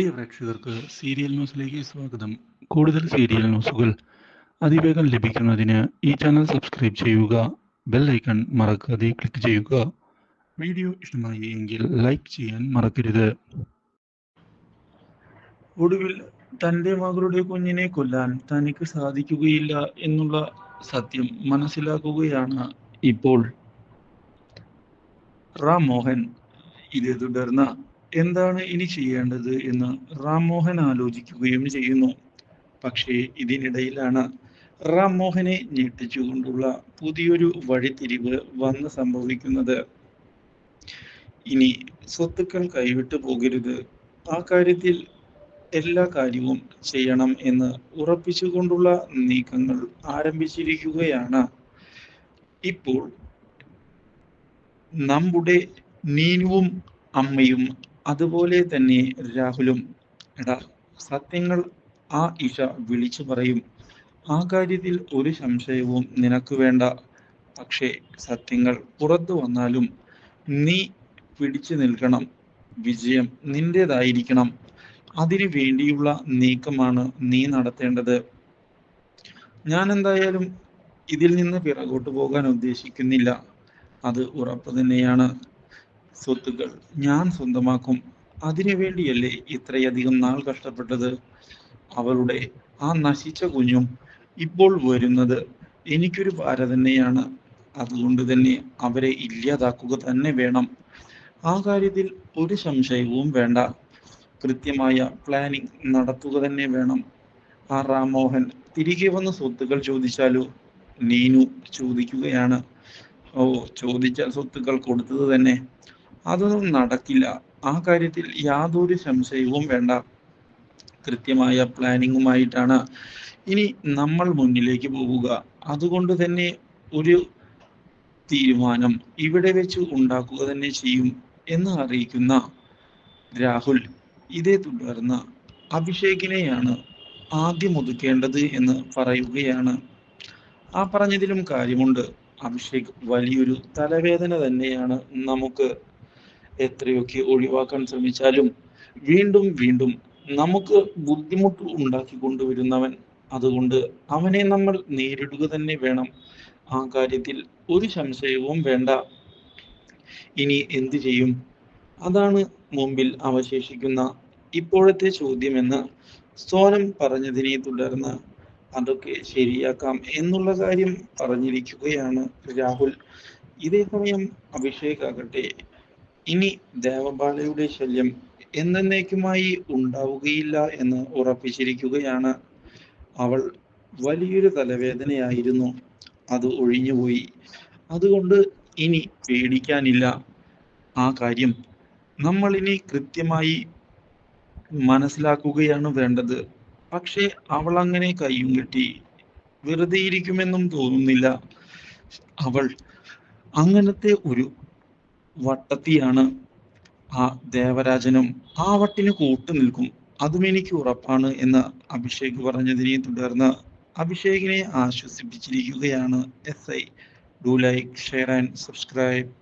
പ്രിയ പ്രേക്ഷകർക്ക് സീരിയൽ ന്യൂസിലേക്ക് സ്വാഗതം. കൂടുതൽ സീരിയൽ ന്യൂസുകൾ അതിവേഗം ലഭിക്കുന്നതിന് ഈ ചാനൽ സബ്സ്ക്രൈബ് ചെയ്യുക ബെൽ ഐക്കൺ മറക്കാതെ ക്ലിക്ക് ചെയ്യുക. വീഡിയോ ഇഷ്ടമായി എങ്കിൽ ലൈക്ക് ചെയ്യാൻ മറക്കരുത്. ഒടുവിൽ തന്റെ മകളുടെ കുഞ്ഞിനെ കൊല്ലാൻ തനിക്ക് സാധിക്കുകയില്ല എന്നുള്ള സത്യം മനസ്സിലാക്കുകയാണ് ഇപ്പോൾ. റാം മോഹൻ. ഇതേ തുടർന്ന് എന്താണ് ഇനി ചെയ്യേണ്ടത് എന്ന് റാം മോഹൻ ആലോചിക്കുകയും ചെയ്യുന്നു. പക്ഷേ ഇതിനിടയിലാണ് റാം മോഹനെ ഞെട്ടിച്ചുകൊണ്ടുള്ള പുതിയൊരു വഴിത്തിരിവ് വന്ന് സംഭവിക്കുന്നത്. ഇനി സ്വത്തുക്കൾ കൈവിട്ടു പോകരുത്. ആ കാര്യത്തിൽ എല്ലാ കാര്യവും ചെയ്യണം എന്ന് ഉറപ്പിച്ചുകൊണ്ടുള്ള നീക്കങ്ങൾ ആരംഭിച്ചിരിക്കുകയാണ്. ഇപ്പോൾ നമ്മുടെ നീനുവും അമ്മയും അതുപോലെ തന്നെ രാഹുലും എടാ സത്യങ്ങൾ ആ ഇഷ വിളിച്ചു പറയും. ആ കാര്യത്തിൽ ഒരു സംശയവും നിനക്ക് വേണ്ട. പക്ഷേ സത്യങ്ങൾ പുറത്തു വന്നാലും നീ പിടിച്ചു നിൽക്കണം. വിജയം നിന്റേതായിരിക്കണം. അതിനു വേണ്ടിയുള്ള നീക്കമാണ് നീ നടത്തേണ്ടത്. ഞാൻ എന്തായാലും ഇതിൽ നിന്ന് പിറകോട്ട് പോകാൻ ഉദ്ദേശിക്കുന്നില്ല. അത് ഉറപ്പ് തന്നെയാണ്. സ്വത്തുക്കൾ. ഞാൻ സ്വന്തമാക്കും. അതിനു വേണ്ടിയല്ലേ ഇത്രയധികം നാൾ കഷ്ടപ്പെട്ടത്? അവളുടെ ആ നശിച്ച കുഞ്ഞും ഇപ്പോൾ വരുന്നത് എനിക്കൊരു പാര തന്നെയാണ്. അതുകൊണ്ട് തന്നെ അവരെ ഇല്ലാതാക്കുക തന്നെ വേണം. ആ കാര്യത്തിൽ ഒരു സംശയവും വേണ്ട. കൃത്യമായ പ്ലാനിങ് നടത്തുക തന്നെ വേണം. ആ റാംമോഹൻ തിരികെ വന്ന സ്വത്തുക്കൾ ചോദിച്ചാലോ? നീനു ചോദിക്കുകയാണ്. ഓ ചോദിച്ച സ്വത്തുക്കൾ കൊടുത്തത് തന്നെ. അതൊന്നും നടക്കില്ല. ആ കാര്യത്തിൽ യാതൊരു സംശയവും വേണ്ട. കൃത്യമായ പ്ലാനിങ്ങുമായിട്ടാണ് ഇനി നമ്മൾ മുന്നിലേക്ക് പോവുക. അതുകൊണ്ട് തന്നെ ഒരു തീരുമാനം ഇവിടെ വെച്ച് ഉണ്ടാക്കുക തന്നെ ചെയ്യും എന്ന് അറിയിക്കുന്ന രാഹുൽ ഇതേ തുടർന്ന് അഭിഷേകിനെയാണ് ആദ്യം ഒതുക്കേണ്ടത് എന്ന് പറയുകയാണ്. ആ പറഞ്ഞതിലും കാര്യമുണ്ട്. അഭിഷേക് വലിയൊരു തലവേദന തന്നെയാണ് നമുക്ക് എത്രയൊക്കെ ഒഴിവാക്കാൻ ശ്രമിച്ചാലും വീണ്ടും വീണ്ടും നമുക്ക് ബുദ്ധിമുട്ട് ഉണ്ടാക്കി കൊണ്ടുവരുന്നവൻ അതുകൊണ്ട് അവനെ നമ്മൾ നേരിടുക തന്നെ വേണം. ആ കാര്യത്തിൽ ഒരു സംശയവും വേണ്ട. ഇനി എന്തു ചെയ്യും? അതാണ് മുമ്പിൽ അവശേഷിക്കുന്ന ഇപ്പോഴത്തെ ചോദ്യമെന്ന് സോനം പറഞ്ഞതിനെ തുടർന്ന് അതൊക്കെ ശരിയാക്കാം എന്നുള്ള കാര്യം പറഞ്ഞിരിക്കുകയാണ് രാഹുൽ. ഇതേ സമയം അഭിഷേക് ആകട്ടെ ഇനി ദേവബാലയുടെ ശല്യം എന്നേക്കുമായി ഉണ്ടാവുകയില്ല എന്ന് ഉറപ്പിച്ചിരിക്കുകയാണ്. അവൾ വലിയൊരു തലവേദനയായിരുന്നു. അത് ഒഴിഞ്ഞുപോയി. അതുകൊണ്ട് ഇനി പേടിക്കാനില്ല. ആ കാര്യം നമ്മൾ ഇനി കൃത്യമായി മനസ്സിലാക്കുകയാണ് വേണ്ടത്. പക്ഷേ അവൾ അങ്ങനെ കയ്യും കെട്ടി വെറുതെ ഇരിക്കുമെന്നും തോന്നുന്നില്ല. അവൾ അങ്ങനത്തെ ഒരു വട്ടത്തിയാണ് ആ ദേവരാജനും ആ വട്ടിന് കൂട്ടു നിൽക്കും. അതും എനിക്ക് ഉറപ്പാണ് എന്ന് അഭിഷേക് പറഞ്ഞതിനെ തുടർന്ന് അഭിഷേകിനെ ആശ്വസിപ്പിച്ചിരിക്കുകയാണ് S I. Do like share and subscribe.